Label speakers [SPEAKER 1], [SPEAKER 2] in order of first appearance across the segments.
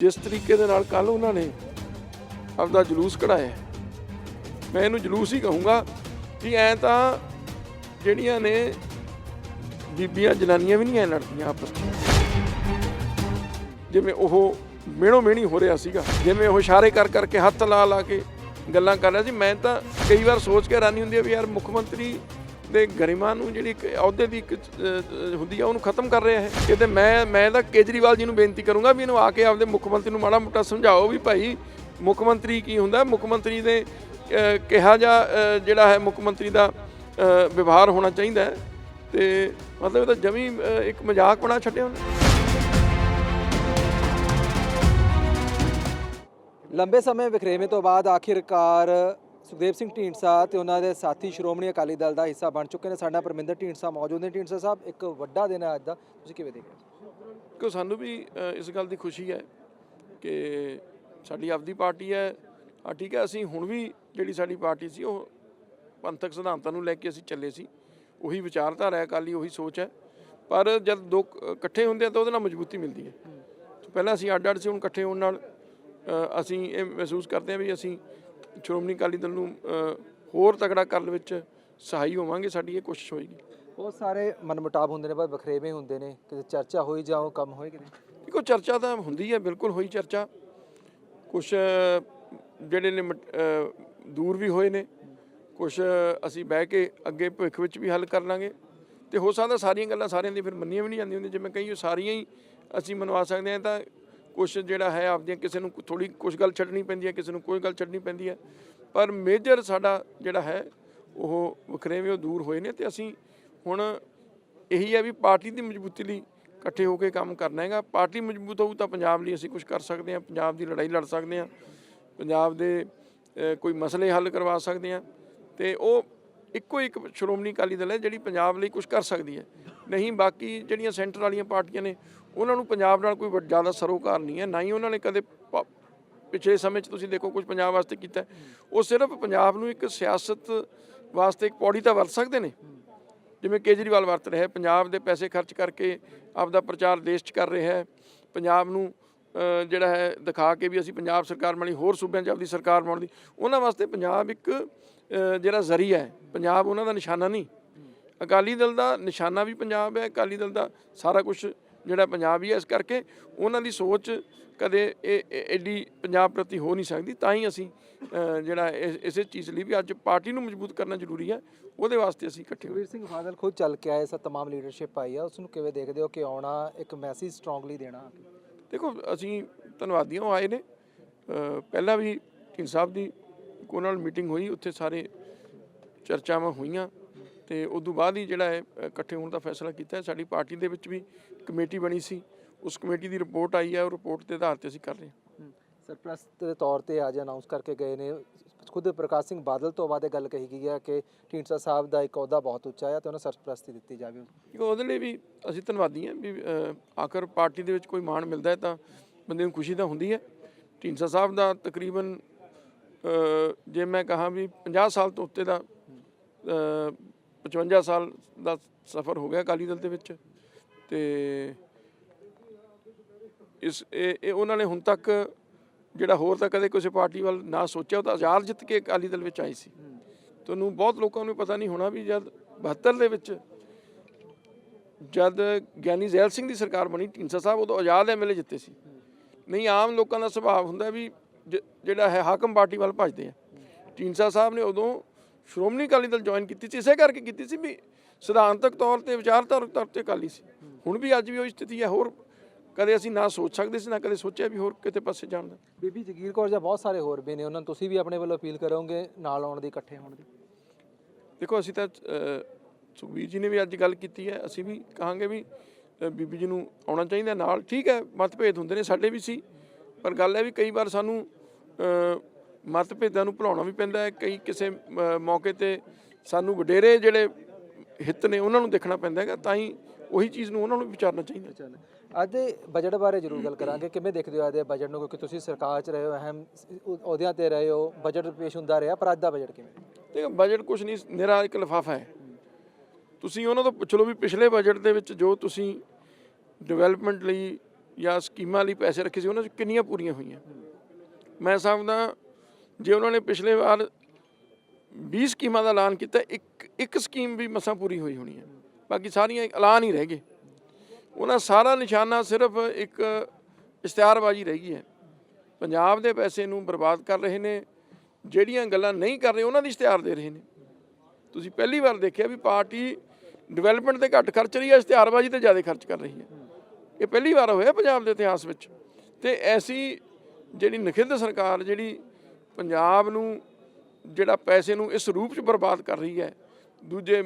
[SPEAKER 1] ਜਿਸ ਤਰੀਕੇ ਦੇ ਨਾਲ ਕੱਲ ਉਹਨਾਂ ਨੇ ਆਪਦਾ ਜਲੂਸ ਕਢਾਇਆ। ਮੈਂ ਇਹਨੂੰ ਜਲੂਸ ਹੀ ਕਹੂੰਗਾ ਕਿ ਐ ਤਾਂ ਜਿਹੜੀਆਂ ਨੇ ਬੀਬੀਆਂ, ਜਨਾਨੀਆਂ ਵੀ ਨਹੀਂ ਐ ਲੜਦੀਆਂ ਆਪਸ ਵਿੱਚ। ਜਿਵੇਂ ਉਹ ਮਿਹਣੋ ਮਿਹਣੀ ਹੋ ਰਿਹਾ ਸੀਗਾ, ਜਿਵੇਂ ਉਹ ਇਸ਼ਾਰੇ ਕਰ ਕਰਕੇ ਹੱਥ ਲਾ ਲਾ ਕੇ ਗੱਲਾਂ ਕਰ ਰਿਹਾ ਸੀ। ਮੈਂ ਤਾਂ ਕਈ ਵਾਰ ਸੋਚ ਕੇ ਹੈਰਾਨੀ ਹੁੰਦੀ ਹੈ ਵੀ ਯਾਰ ਮੁੱਖ ਮੰਤਰੀ ਦੇ ਗਰਿਮਾ ਨੂੰ ਜਿਹੜੀ ਇੱਕ ਅਹੁਦੇ ਦੀ ਇੱਕ ਹੁੰਦੀ ਆ ਉਹਨੂੰ ਖਤਮ ਕਰ ਰਿਹਾ ਹੈ। ਇਹ ਕਿਤੇ ਮੈਂ ਮੈਂ ਤਾਂ ਕੇਜਰੀਵਾਲ ਜੀ ਨੂੰ ਬੇਨਤੀ ਕਰੂੰਗਾ ਵੀ ਇਹਨੂੰ ਆ ਕੇ ਆਪਦੇ ਮੁੱਖ ਮੰਤਰੀ ਨੂੰ ਮਾੜਾ ਮੋਟਾ ਸਮਝਾਓ ਵੀ ਭਾਈ ਮੁੱਖ ਮੰਤਰੀ ਕੀ ਹੁੰਦਾ? ਮੁੱਖ ਮੰਤਰੀ ਦੇ ਕਿਹਾ ਜਾ ਜਿਹੜਾ ਹੈ ਮੁੱਖ ਮੰਤਰੀ ਦਾ ਅਹ, ਵਿਵਹਾਰ ਹੋਣਾ ਚਾਹੀਦਾ ਹੈ। ਤੇ ਮਤਲਬ ਇਹ ਤਾਂ ਜਮੀ ਇੱਕ ਮਜ਼ਾਕ ਬਣਾ ਛੱਡਿਆ ਉਹਨੇ।
[SPEAKER 2] ਲੰਬੇ ਸਮੇਂ ਵਿਖਰੇਵੇਂ ਤੋਂ ਬਾਅਦ ਆਖਿਰਕਾਰ ਸੁਖਦੇਵ ਸਿੰਘ ਢੀਂਡਸਾ ਤੇ ਉਹਨਾਂ ਦੇ ਸਾਥੀ ਸ਼੍ਰੋਮਣੀ ਅਕਾਲੀ ਦਲ ਦਾ ਹਿੱਸਾ ਬਣ ਚੁੱਕੇ ਨੇ। ਸਾਡਾ ਪਰਮਿੰਦਰ ਢੀਂਡਸਾ ਮੌਜੂਦ ਨੇ। ਢੀਂਡਸਾ ਸਾਹਿਬ, ਇੱਕ ਵੱਡਾ ਦਿਨ ਹੈ ਅੱਜ ਦਾ। ਤੁਸੀਂ ਕਿਵੇਂ ਦੇਖਦੇ ਹੋ?
[SPEAKER 1] ਕਿ ਸਾਨੂੰ ਵੀ ਇਸ ਗੱਲ ਦੀ ਖੁਸ਼ੀ ਹੈ ਕਿ ਸਾਡੀ ਆਪਦੀ ਪਾਰਟੀ ਹੈ। ਆ ਠੀਕ ਹੈ, ਅਸੀਂ ਹੁਣ ਵੀ ਜਿਹੜੀ ਸਾਡੀ ਪਾਰਟੀ ਸੀ, ਉਹ ਪੰਥਕ ਸਿਧਾਂਤਾਂ ਨੂੰ ਲੈ ਕੇ ਅਸੀਂ ਚੱਲੇ ਸੀ। ਉਹੀ ਵਿਚਾਰਧਾਰਾ ਹੈ, ਅਕਾਲੀ, ਉਹੀ ਸੋਚ ਹੈ। ਪਰ ਜਦ ਦੋ ਇਕੱਠੇ ਹੁੰਦੇ ਆ ਤਾਂ ਉਹਦੇ ਨਾਲ ਮਜ਼ਬੂਤੀ ਮਿਲਦੀ ਹੈ। ਪਹਿਲਾਂ ਅਸੀਂ ਅੱਡ ਅੱਡ ਸੀ, ਹੁਣ ਇਕੱਠੇ ਹੋਣ ਨਾਲ ਅਸੀਂ ਇਹ ਮਹਿਸੂਸ ਕਰਦੇ ਹਾਂ ਵੀ ਅਸੀਂ ਸ਼੍ਰੋਮਣੀ ਅਕਾਲੀ ਦਲ ਨੂੰ ਹੋਰ ਤਕੜਾ ਕਰਨ ਵਿੱਚ ਸਹਾਈ ਹੋਵਾਂਗੇ ਸਾਡੀ ਇਹ ਕੋਸ਼ਿਸ਼ ਹੋਏਗੀ।
[SPEAKER 2] ਬਹੁਤ ਸਾਰੇ ਮਨਮੁਟਾਵ ਹੁੰਦੇ ਨੇ ਪਰ ਵਿਖਰੇਵੇਂ ਹੁੰਦੇ ਨੇ ਕਿਤੇ ਚਰਚਾ ਹੋਈ ਜਾਓ ਕੰਮ ਹੋਏ ਕਿ ਨਹੀਂ?
[SPEAKER 1] ਦੇਖੋ ਚਰਚਾ ਤਾਂ ਹੁੰਦੀ ਹੈ ਬਿਲਕੁਲ ਹੋਈ ਚਰਚਾ। ਕੁਝ ਜਿਹੜੇ ਨੇ ਦੂਰ ਵੀ ਹੋਏ ਨੇ ਕੁਝ ਅਸੀਂ ਬਹਿ ਕੇ ਅੱਗੇ ਭਵਿੱਖ ਵਿੱਚ ਵੀ ਹੱਲ ਕਰ ਲਾਂਗੇ। ਤੇ ਹੋ ਸਕਦਾ ਸਾਰੀਆਂ ਗੱਲਾਂ ਸਾਰਿਆਂ ਦੀ ਫਿਰ ਮੰਨੀਆਂ ਵੀ ਨਹੀਂ ਜਾਂਦੀਆਂ ਹੁੰਦੀਆਂ। ਜਿਵੇਂ ਕਈ ਸਾਰੀਆਂ ਹੀ ਅਸੀਂ ਮਨਵਾ ਸਕਦੇ ਹਾਂ ਤਾਂ ਕੁਝ ਜਿਹੜਾ ਹੈ, ਆਪਦੀਆਂ ਕਿਸੇ ਨੂੰ ਥੋੜੀ ਕੁਝ ਗੱਲ ਛੱਡਣੀ ਪੈਂਦੀ ਹੈ, ਕਿਸੇ ਨੂੰ ਕੋਈ ਗੱਲ ਛੱਡਣੀ ਪੈਂਦੀ ਹੈ। ਪਰ ਮੇਜਰ ਸਾਡਾ ਜਿਹੜਾ ਹੈ, ਉਹ ਵਖਰੇਵੇਂ ਉਹ ਦੂਰ ਹੋਏ ਨੇ ਤੇ ਅਸੀਂ ਹੁਣ ਇਹੀ ਹੈ ਵੀ ਪਾਰਟੀ ਦੀ ਮਜ਼ਬੂਤੀ ਲਈ ਇਕੱਠੇ ਹੋ ਕੇ ਕੰਮ ਕਰਨਾ ਹੈਗਾ। ਪਾਰਟੀ ਮਜ਼ਬੂਤ ਹੋਊ ਤਾਂ ਪੰਜਾਬ ਲਈ ਅਸੀਂ ਕੁਝ ਕਰ ਸਕਦੇ ਹਾਂ, ਪੰਜਾਬ ਦੀ ਲੜਾਈ ਲੜ ਸਕਦੇ ਹਾਂ, ਪੰਜਾਬ ਦੇ ਕੋਈ ਮਸਲੇ ਹੱਲ ਕਰਵਾ ਸਕਦੇ ਹਾਂ ਤੇ ਉਹ ਇੱਕੋ ਇੱਕ ਸ਼੍ਰੋਮਣੀ ਅਕਾਲੀ ਦਲ ਹੈ ਜਿਹੜੀ ਪੰਜਾਬ ਲਈ ਕੁਝ ਕਰ ਸਕਦੀ ਹੈ। ਨਹੀਂ, ਬਾਕੀ ਜਿਹੜੀਆਂ ਸੈਂਟਰ ਵਾਲੀਆਂ ਪਾਰਟੀਆਂ ਨੇ, ਉਹਨਾਂ ਨੂੰ ਪੰਜਾਬ ਨਾਲ ਕੋਈ ਵੱਡ- ਜ਼ਿਆਦਾ ਸਰੋਕਾਰ ਨਹੀਂ ਹੈ। ਨਾ ਹੀ ਉਹਨਾਂ ਨੇ ਕਦੇ ਪ- ਪਿਛਲੇ ਸਮੇਂ 'ਚ ਤੁਸੀਂ ਦੇਖੋ ਕੁਝ ਪੰਜਾਬ ਵਾਸਤੇ ਕੀਤਾ ਹੈ। ਉਹ ਸਿਰਫ ਪੰਜਾਬ ਨੂੰ ਇੱਕ ਸਿਆਸਤ ਵਾਸਤੇ ਇੱਕ ਪੌੜੀ ਤਾਂ ਵਰਤ ਸਕਦੇ ਨੇ। ਜਿਵੇਂ ਕੇਜਰੀਵਾਲ ਵਰਤ ਰਿਹਾ ਹੈ। ਪੰਜਾਬ ਦੇ ਪੈਸੇ ਖਰਚ ਕਰਕੇ ਆਪਦਾ ਪ੍ਰਚਾਰ ਦੇਸ਼ 'ਚ ਕਰ ਰਿਹਾ ਹੈ। ਪੰਜਾਬ ਨੂੰ ਜਿਹੜਾ ਹੈ, ਦਿਖਾ ਕੇ ਵੀ ਅਸੀਂ ਪੰਜਾਬ ਸਰਕਾਰ ਬਣੀ ਹੋਰ ਸੂਬਿਆਂ 'ਚ ਆਪਦੀ ਸਰਕਾਰ ਬਣਾਉਣ ਦੀ। ਉਹਨਾਂ ਵਾਸਤੇ ਪੰਜਾਬ ਇੱਕ ਜਿਹੜਾ ਜ਼ਰੀਆ ਹੈ। ਪੰਜਾਬ ਉਹਨਾਂ ਦਾ ਨਿਸ਼ਾਨਾ ਨਹੀਂ। ਅਕਾਲੀ ਦਲ ਦਾ ਨਿਸ਼ਾਨਾ ਵੀ ਪੰਜਾਬ ਹੈ, ਅਕਾਲੀ ਦਲ ਦਾ ਸਾਰਾ ਕੁਝ ਜਿਹੜਾ ਪੰਜਾਬ ਹੀ ਹੈ। ਇਸ ਕਰਕੇ ਉਹਨਾਂ ਦੀ ਸੋਚ ਕਦੇ ਇਹ ਐਡੀ ਪੰਜਾਬ ਪ੍ਰਤੀ ਹੋ ਨਹੀਂ ਸਕਦੀ। ਤਾਂ ਹੀ ਅਸੀਂ ਜਿਹੜਾ ਇਸ- ਇਸੇ ਚੀਜ਼ ਲਈ ਵੀ ਅੱਜ ਪਾਰਟੀ ਨੂੰ ਮਜ਼ਬੂਤ ਕਰਨਾ ਜ਼ਰੂਰੀ ਹੈ। ਉਹਦੇ ਵਾਸਤੇ ਅਸੀਂ ਇਕੱਠੇ ਹੋਏ।
[SPEAKER 2] ਸਿੰਘ ਬਾਦਲ ਖੁਦ ਚੱਲ ਕੇ ਆਏ ਸਾ ਤਮਾਮ ਲੀਡਰਸ਼ਿਪ ਆਈ ਆ। ਉਸ ਨੂੰ ਕਿਵੇਂ ਦੇਖਦੇ ਹੋ ਕਿ ਆਉਣਾ ਇੱਕ ਮੈਸੇਜ ਸਟਰੋਂਗਲੀ ਦੇਣਾ?
[SPEAKER 1] ਦੇਖੋ, ਅਸੀਂ ਧੰਨਵਾਦੀਆਂ ਉਹ ਆਏ ਨੇ। ਪਹਿਲਾਂ ਵੀ ਢੀਂਡ ਸਾਹਿਬ ਦੀ ਇੱਕ ਉਹਨਾਂ ਨਾਲ ਮੀਟਿੰਗ ਹੋਈ, ਉੱਥੇ ਸਾਰੇ ਚਰਚਾਵਾਂ ਹੋਈਆਂ ਤੇ ਉਸ ਤੋਂ ਬਾਅਦ ਹੀ ਜਿਹੜਾ ਹੈ ਇਕੱਠੇ ਹੋਣ ਦਾ ਫੈਸਲਾ ਕੀਤਾ ਸਾਡੀ ਪਾਰਟੀ ਦੇ ਵਿੱਚ ਵੀ ਕਮੇਟੀ ਬਣੀ ਸੀ। ਉਸ ਕਮੇਟੀ ਦੀ ਰਿਪੋਰਟ ਆਈ ਹੈ, ਉਹ ਰਿਪੋਰਟ ਦੇ ਆਧਾਰ ਤੇ ਅਸੀਂ ਕਰ ਰਹੇ ਹਾਂ।
[SPEAKER 2] ਸਰਪ੍ਰਸਤ ਦੇ ਤੌਰ ਤੇ ਅੱਜ ਅਨਾਉਂਸ ਕਰਕੇ ਗਏ ਨੇ। ਖੁਦ ਪ੍ਰਕਾਸ਼ ਸਿੰਘ ਬਾਦਲ ਤੋਂ ਬਾਅਦ ਇਹ ਗੱਲ ਕਹੀ ਗਈ ਹੈ ਕਿ ਢੀਂਡਸਾ ਸਾਹਿਬ ਦਾ ਇੱਕ ਅਹੁਦਾ ਬਹੁਤ ਉੱਚਾ ਹੈ ਤੇ ਉਹਨਾਂ ਸਰਪ੍ਰਸਤੀ ਦਿੱਤੀ ਜਾਵੇ।
[SPEAKER 1] ਉਹਦੇ ਲਈ ਵੀ ਅਸੀਂ ਧੰਨਵਾਦੀ ਹਾਂ ਵੀ ਆਖਰ ਪਾਰਟੀ ਦੇ ਵਿੱਚ ਕੋਈ ਮਾਣ ਮਿਲਦਾ ਹੈ ਤਾਂ ਬੰਦੇ ਨੂੰ ਖੁਸ਼ੀ ਤਾਂ ਹੁੰਦੀ ਹੈ। ਢੀਂਡਸਾ ਸਾਹਿਬ ਦਾ ਤਕਰੀਬਨ ਜੇ ਮੈਂ ਕਹਾਂ ਵੀ 50 ਸਾਲ ਤੋਂ ਉੱਤੇ ਦਾ ਅ, 55 ਸਾਲ ਦਾ ਸਫ਼ਰ ਹੋ ਗਿਆ ਅਕਾਲੀ ਦਲ ਦੇ ਵਿੱਚ ਤੇ ਇਸ ਇਹ ਉਹਨਾਂ ਨੇ ਹੁਣ ਤੱਕ ਜਿਹੜਾ ਹੋਰ ਤਾਂ ਕਦੇ ਕਿਸੇ ਪਾਰਟੀ ਵੱਲ ਨਾ ਸੋਚਿਆ ਉਹ ਤਾਂ ਆਜ਼ਾਦ ਜਿੱਤ ਕੇ ਅਕਾਲੀ ਦਲ ਵਿੱਚ ਆਈ ਸੀ। ਤੁਹਾਨੂੰ ਬਹੁਤ ਲੋਕਾਂ ਨੂੰ ਪਤਾ ਨਹੀਂ ਹੋਣਾ ਵੀ ਜਦ 72 ਦੇ ਵਿੱਚ ਜਦ ਗਿਆਨੀ ਜ਼ੈਲ ਸਿੰਘ ਦੀ ਸਰਕਾਰ ਬਣੀ ਢੀਂਡਸਾ ਸਾਹਿਬ ਉਦੋਂ ਆਜ਼ਾਦ ਐਮਐਲਏ ਜਿੱਤੇ ਸੀ। ਨਹੀਂ ਆਮ ਲੋਕਾਂ ਦਾ ਸੁਭਾਅ ਹੁੰਦਾ ਵੀ ਜਿਹੜਾ ਹੈ ਹਾਕਮ ਪਾਰਟੀ ਵੱਲ ਭੱਜਦੇ ਆ। ਢੀਂਡਸਾ ਸਾਹਿਬ ਨੇ ਉਦੋਂ ਸ਼੍ਰੋਮਣੀ ਅਕਾਲੀ ਦਲ ਜੁਆਇਨ ਕੀਤੀ ਸੀ ਇਸੇ ਕਰਕੇ ਕੀਤੀ ਸੀ ਵੀ ਸਿਧਾਂਤਕ ਤੌਰ ਤੇ ਵਿਚਾਰਧਾਰਕ ਤੌਰ ਤੇ ਅਕਾਲੀ ਸੀ। ਹੁਣ ਵੀ ਅੱਜ ਵੀ ਉਹ ਸਥਿਤੀ ਹੈ ਹੋਰ ਕਦੇ ਅਸੀਂ ਨਾ ਸੋਚ ਸਕਦੇ ਸੀ ਨਾ ਕਦੇ ਸੋਚਿਆ ਵੀ ਹੋਰ ਕਿਤੇ ਪਾਸੇ ਜਾਣ ਦਾ।
[SPEAKER 2] ਬੀਬੀ ਜਗੀਰ ਕੌਰ ਜਾਂ ਬਹੁਤ ਸਾਰੇ ਹੋਰ ਵੀ ਨੇ ਉਹਨਾਂ ਨੂੰ ਤੁਸੀਂ ਵੀ ਆਪਣੇ ਵੱਲੋਂ ਅਪੀਲ ਕਰੋਗੇ ਨਾਲ ਆਉਣ ਦੀ ਇਕੱਠੇ ਹੋਣ ਦੀ?
[SPEAKER 1] ਦੇਖੋ ਅਸੀਂ ਤਾਂ ਸੁਖਬੀਰ ਜੀ ਨੇ ਵੀ ਅੱਜ ਗੱਲ ਕੀਤੀ ਹੈ ਅਸੀਂ ਵੀ ਕਹਾਂਗੇ ਵੀ ਬੀਬੀ ਜੀ ਨੂੰ ਆਉਣਾ ਚਾਹੀਦਾ ਨਾਲ। ਠੀਕ ਹੈ ਮਤਭੇਦ ਹੁੰਦੇ ਨੇ ਸਾਡੇ ਵੀ ਸੀ ਪਰ ਗੱਲ ਹੈ ਵੀ ਕਈ ਵਾਰ ਸਾਨੂੰ ਮਤਭੇਦਾਂ ਨੂੰ ਭੁਲਾਉਣਾ ਵੀ ਪੈਂਦਾ ਹੈ। ਕਈ ਕਿਸੇ ਮੌਕੇ ਤੇ ਸਾਨੂੰ ਵਡੇਰੇ ਜਿਹੜੇ ਹਿੱਤ ਨੇ ਉਹਨਾਂ ਨੂੰ ਦੇਖਣਾ ਪੈਂਦਾ ਹੈਗਾ ਤਾਂ ਹੀ ਉਹੀ ਚੀਜ਼ ਨੂੰ ਉਹਨਾਂ ਨੂੰ ਵੀ ਵਿਚਾਰਨਾ ਚਾਹੀਦਾ।
[SPEAKER 2] ਚੱਲ ਅੱਜ ਦੇ ਬਜਟ ਬਾਰੇ ਜ਼ਰੂਰ ਗੱਲ ਕਰਾਂਗੇ ਕਿਵੇਂ ਦੇਖਦੇ ਹੋ ਅੱਜ ਦੇ ਬਜਟ ਨੂੰ? ਕਿਉਂਕਿ ਤੁਸੀਂ ਸਰਕਾਰ 'ਚ ਰਹੇ ਹੋ ਅਹਿਮ ਅਹੁ- ਅਹੁਦਿਆਂ ਤੇ ਰਹੇ ਹੋ ਬਜਟ ਪੇਸ਼ ਹੁੰਦਾ ਰਿਹਾ ਪਰ ਅੱਜ ਦਾ ਬਜਟ ਕਿਵੇਂ?
[SPEAKER 1] ਦੇਖੋ ਬਜਟ ਕੁਝ ਨਹੀਂ ਨਿਰਾ ਇੱਕ ਲਿਫਾਫਾ ਹੈ। ਤੁਸੀਂ ਉਹਨਾਂ ਤੋਂ ਪੁੱਛ ਲਓ ਵੀ ਪਿਛਲੇ ਬਜਟ ਦੇ ਵਿੱਚ ਜੋ ਤੁਸੀਂ ਡਿਵੈਲਪਮੈਂਟ ਲਈ ਜਾਂ ਸਕੀਮਾਂ ਲਈ ਪੈਸੇ ਰੱਖੇ ਸੀ ਉਹਨਾਂ 'ਚ ਕਿੰਨੀਆਂ ਪੂਰੀਆਂ ਹੋਈਆਂ? ਮੈਂ ਸਮਝਦਾ ਜੇ ਉਹਨਾਂ ਨੇ ਪਿਛਲੇ ਵਾਰ 20 ਸਕੀਮਾਂ ਦਾ ਐਲਾਨ ਕੀਤਾ ਇੱਕ ਇੱਕ ਸਕੀਮ ਵੀ ਮਸਾਂ ਪੂਰੀ ਹੋਈ ਹੋਣੀ ਹੈ। ਬਾਕੀ ਸਾਰੀਆਂ ਇੱਕ ਐਲਾਨ ਹੀ ਰਹਿ ਗਏ। ਉਹਨਾਂ ਸਾਰਾ ਨਿਸ਼ਾਨਾ ਸਿਰਫ ਇੱਕ ਇਸ਼ਤਿਹਾਰਬਾਜ਼ੀ ਰਹਿ ਗਈ ਹੈ। ਪੰਜਾਬ ਦੇ ਪੈਸੇ ਨੂੰ ਬਰਬਾਦ ਕਰ ਰਹੇ ਨੇ, ਜਿਹੜੀਆਂ ਗੱਲਾਂ ਨਹੀਂ ਕਰ ਰਹੇ ਉਹਨਾਂ ਦੀ ਇਸ਼ਤਿਹਾਰ ਦੇ ਰਹੇ ਨੇ। ਤੁਸੀਂ ਪਹਿਲੀ ਵਾਰ ਦੇਖਿਆ ਵੀ ਪਾਰਟੀ ਡਿਵੈਲਪਮੈਂਟ ਤੇ ਘੱਟ ਖਰਚ ਰਹੀ ਹੈ, ਇਸ਼ਤਿਹਾਰਬਾਜ਼ੀ ਤੇ ਜ਼ਿਆਦਾ ਖਰਚ ਕਰ ਰਹੀ ਹੈ। ਇਹ ਪਹਿਲੀ ਵਾਰ ਹੋਇਆ ਪੰਜਾਬ ਦੇ ਇਤਿਹਾਸ ਵਿੱਚ। ਤੇ ਐਸੀ ਜਿਹੜੀ ਨਖਿੱਧ ਸਰਕਾਰ, ਜਿਹੜੀ ਪੰਜਾਬ ਨੂੰ ਜਿਹੜਾ ਪੈਸੇ ਨੂੰ ਇਸ ਰੂਪ 'ਚ ਬਰਬਾਦ ਕਰ ਰਹੀ ਹੈ, ਦੂਜੇ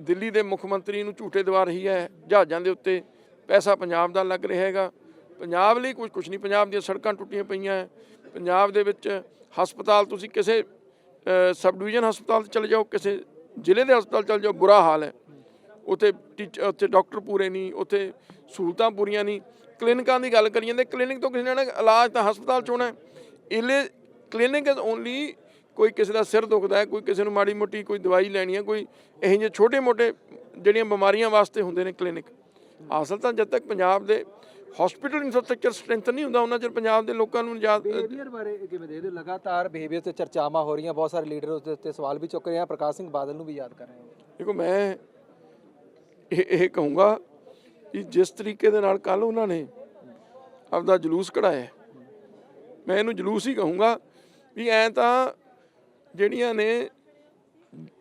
[SPEAKER 1] ਦਿੱਲੀ ਦੇ ਮੁੱਖ ਮੰਤਰੀ ਨੂੰ ਝੂਠੇ ਦਵਾ ਰਹੀ ਹੈ, ਜਹਾਜ਼ਾਂ ਦੇ ਉੱਤੇ ਪੈਸਾ ਪੰਜਾਬ ਦਾ ਲੱਗ ਰਿਹਾ ਹੈਗਾ। ਪੰਜਾਬ ਲਈ ਕੁਝ ਕੁਝ ਨਹੀਂ, ਪੰਜਾਬ ਦੀਆਂ ਸੜਕਾਂ ਟੁੱਟੀਆਂ ਪਈਆਂ ਪੰਜਾਬ ਦੇ ਵਿੱਚ ਹਸਪਤਾਲ ਤੁਸੀਂ ਕਿਸੇ ਸਬ ਡਿਵੀਜ਼ਨ ਹਸਪਤਾਲ ਚਲੇ ਜਾਓ, ਕਿਸੇ ਜ਼ਿਲ੍ਹੇ ਦੇ ਹਸਪਤਾਲ ਚਲੇ ਜਾਓ, ਬੁਰਾ ਹਾਲ ਹੈ। ਉੱਥੇ ਟੀਚ, ਉੱਥੇ ਡਾਕਟਰ ਪੂਰੇ ਨਹੀਂ, ਉੱਥੇ ਸਹੂਲਤਾਂ ਪੂਰੀਆਂ ਨਹੀਂ। ਕਲੀਨਿਕਾਂ ਦੀ ਗੱਲ ਕਰੀ ਜਾਂਦੇ ਕਲੀਨਿਕ ਤੋਂ ਕਿਸੇ ਨੇ ਇਲਾਜ ਤਾਂ ਹਸਪਤਾਲ 'ਚ ਹੋਣਾ ਹੈ। ਇਲੇ, ਕਲੀਨਿਕ ਇਜ਼ ਓਨਲੀ ਕੋਈ ਕਿਸੇ ਦਾ ਸਿਰ ਦੁਖਦਾ ਹੈ ਕੋਈ ਕਿਸੇ ਨੂੰ ਮਾੜੀ ਮੋਟੀ ਕੋਈ ਦਵਾਈ ਲੈਣੀ ਹੈ ਕੋਈ ਇਹੋ ਜਿਹੇ ਛੋਟੇ ਮੋਟੇ ਜਿਹੜੀਆਂ ਬਿਮਾਰੀਆਂ ਵਾਸਤੇ ਹੁੰਦੇ ਨੇ ਕਲੀਨਿਕ। ਅਸਲ ਤਾਂ ਜਦ ਤੱਕ ਪੰਜਾਬ ਦੇ ਹਸਪੀਟਲ ਇਨਫਰਾਸਟ੍ਰਕਚਰ ਸਟਰੈਂਥ ਨਹੀਂ ਹੁੰਦਾ ਉਹਨਾਂ ਚਿਰ ਪੰਜਾਬ ਦੇ ਲੋਕਾਂ ਨੂੰ ਯਾਦ
[SPEAKER 2] ਬਿਹੇਵੀਅਰ ਬਾਰੇ ਕਿਵੇਂ ਦੇਖਦੇ ਹੋ? ਲਗਾਤਾਰ ਬਿਹੇਵੀਅਰ ਤੇ ਚਰਚਾਵਾਂ ਹੋ ਰਹੀਆਂ ਬਹੁਤ ਸਾਰੇ ਲੀਡਰ ਉਸ ਦੇ ਉੱਤੇ ਸਵਾਲ ਵੀ ਚੁੱਕ ਰਹੇ ਆ। ਪ੍ਰਕਾਸ਼ ਸਿੰਘ ਬਾਦਲ ਨੂੰ ਵੀ ਯਾਦ ਕਰ ਰਹੇ ਹਾਂ?
[SPEAKER 1] ਦੇਖੋ ਮੈਂ ਇਹ ਇਹ ਕਹੂੰਗਾ ਕਿ ਜਿਸ ਤਰੀਕੇ ਦੇ ਨਾਲ ਕੱਲ ਉਹਨਾਂ ਨੇ ਆਪਦਾ ਜਲੂਸ ਕਢਾਇਆ ਮੈਂ ਇਹਨੂੰ ਜਲੂਸ ਹੀ ਕਹੂੰਗਾ ਵੀ ਐ ਤਾਂ ਜਿਹੜੀਆਂ ਨੇ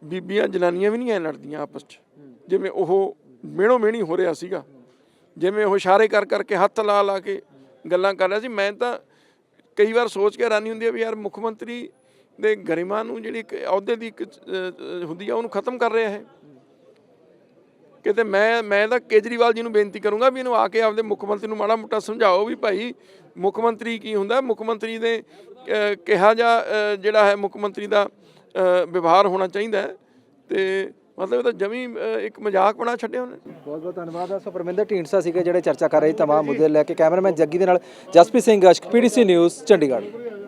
[SPEAKER 1] ਬੀਬੀਆਂ ਜਨਾਨੀਆਂ ਵੀ ਨਹੀਂ ਐ ਲੜਦੀਆਂ ਆਪਸ 'ਚ। ਜਿਵੇਂ ਉਹ ਮਿਹਣੋ ਮਿਹਣੀ ਹੋ ਰਿਹਾ ਸੀਗਾ। ਜਿਵੇਂ ਉਹ ਇਸ਼ਾਰੇ ਕਰ ਕਰਕੇ ਹੱਥ ਲਾ ਲਾ ਕੇ ਗੱਲਾਂ ਕਰ ਰਿਹਾ ਸੀ। ਮੈਂ ਤਾਂ ਕਈ ਵਾਰ ਸੋਚ ਕੇ ਹੈਰਾਨੀ ਹੁੰਦੀ ਹੈ ਵੀ ਯਾਰ ਮੁੱਖ ਮੰਤਰੀ ਦੇ ਗਰਿਮਾ ਨੂੰ ਜਿਹੜੀ ਇੱਕ ਅਹੁਦੇ ਦੀ ਇੱਕ ਹੁੰਦੀ ਆ, ਉਹਨੂੰ ਖਤਮ ਕਰ ਰਿਹਾ ਹੈ ਕਿਤੇ ਮੈਂ ਮੈਂ ਤਾਂ ਕੇਜਰੀਵਾਲ ਜੀ ਨੂੰ ਬੇਨਤੀ ਕਰੂੰਗਾ ਵੀ ਇਹਨੂੰ ਆ ਕੇ ਆਪਦੇ ਮੁੱਖ ਮੰਤਰੀ ਨੂੰ ਮਾੜਾ ਮੋਟਾ ਸਮਝਾਓ ਵੀ ਭਾਈ ਮੁੱਖ ਮੰਤਰੀ ਕੀ ਹੁੰਦਾ? ਮੁੱਖ ਮੰਤਰੀ ਦੇ ਕਿਹਾ ਜਾ ਜਿਹੜਾ ਹੈ ਮੁੱਖ ਮੰਤਰੀ ਦਾ ਵਿਵਹਾਰ ਹੋਣਾ ਚਾਹੀਦਾ ਹੈ। ਤੇ ਮਤਲਬ ਇਹ ਤਾਂ ਜਮੀ ਇੱਕ ਮਜ਼ਾਕ ਬਣਾ ਛੱਡਿਆ ਉਹਨੇ।
[SPEAKER 2] ਬਹੁਤ ਬਹੁਤ ਧੰਨਵਾਦ। ਆ ਸੋ ਪਰਮਿੰਦਰ, ਢੀਂਡਸਾ ਸੀਗੇ ਜਿਹੜੇ ਚਰਚਾ ਕਰ ਰਹੇ, ਤਮਾਮ ਮੁੱਦੇ ਲੈ ਕੇ ਕੈਮਰਾਮੈਨ ਜੱਗੀ ਦੇ ਨਾਲ ਜਸਪ੍ਰੀਤ ਸਿੰਘ, ਅਸ਼ਕ ਪੀਡੀਸੀ ਨਿਊਜ਼, ਚੰਡੀਗੜ੍ਹ।